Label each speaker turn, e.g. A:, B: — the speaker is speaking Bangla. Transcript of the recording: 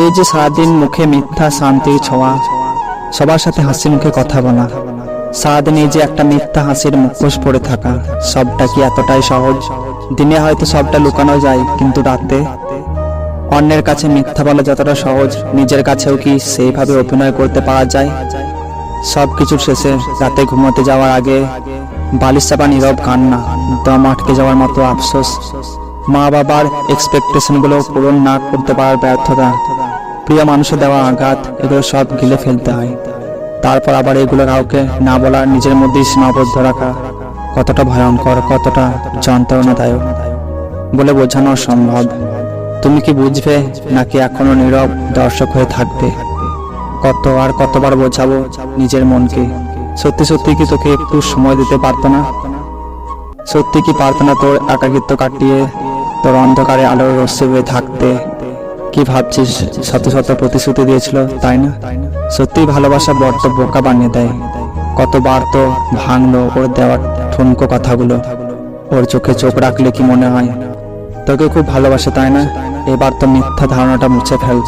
A: এই যে সারাদিন মুখে মিথ্যা, শান্তির ছোঁয়া, সবার সাথে হাসি মুখে কথা বলা, সারাদিন এই যে একটা মিথ্যা হাসির মুখোশ পড়ে থাকা, সবটা কি এতটাই সহজ? দিনে হয়তো সবটা লুকানো যায়, কিন্তু রাতে? অন্যের কাছে মিথ্যা বলা যতটা সহজ, নিজের কাছেও কি সেইভাবে অভিনয় করতে পারা যায়? সব কিছুর শেষে রাতে ঘুমোতে যাওয়ার আগে বালিশ চাপা নীরব কান্না, দম আটকে যাওয়ার মতো আফসোস। মা বাবার এক্সপেকটেশনগুলো পূরণ না করতে পারার ব্যর্থতা প্রিয় মানুষের দেওয়া আঘাত, এগুলো সব গিলে ফেলতে হয়। তারপর আবার এগুলো কাউকে না বলার, নিজের মধ্যেই সীমাবদ্ধ রাখা কতটা ভয়ঙ্কর, কতটা যন্ত্রণাদায়ক। বলে বোঝানো সম্ভব তুমি কি বুঝবে নাকি এখনও নীরব দর্শক হয়ে থাকবে? কত আর কতবার বোঝাবো নিজের মনকে? সত্যি সত্যি কি তোকে একটু সময় দিতে পারতো না? সত্যি কি পারতো না তোর একাকিত্ব কাটিয়ে তোর অন্ধকারে আলোর রশ্মি হয়ে থাকতে? কি ভাবছিস? শত শত প্রতিশ্রুতি দিয়েছিল, তাই না? সত্যি ভালোবাসা বড্ড বোকা বানিয়ে দেয়। কতবার তো ভাঙলো ওর দেওয়ার ঠুনকো কথাগুলো। ওর চোখে চোখ রাখলে কি মনে হয়? তোকে খুব ভালোবাসে, তাই না? এবার তো মিথ্যা ধারণাটা মুছে ফেল।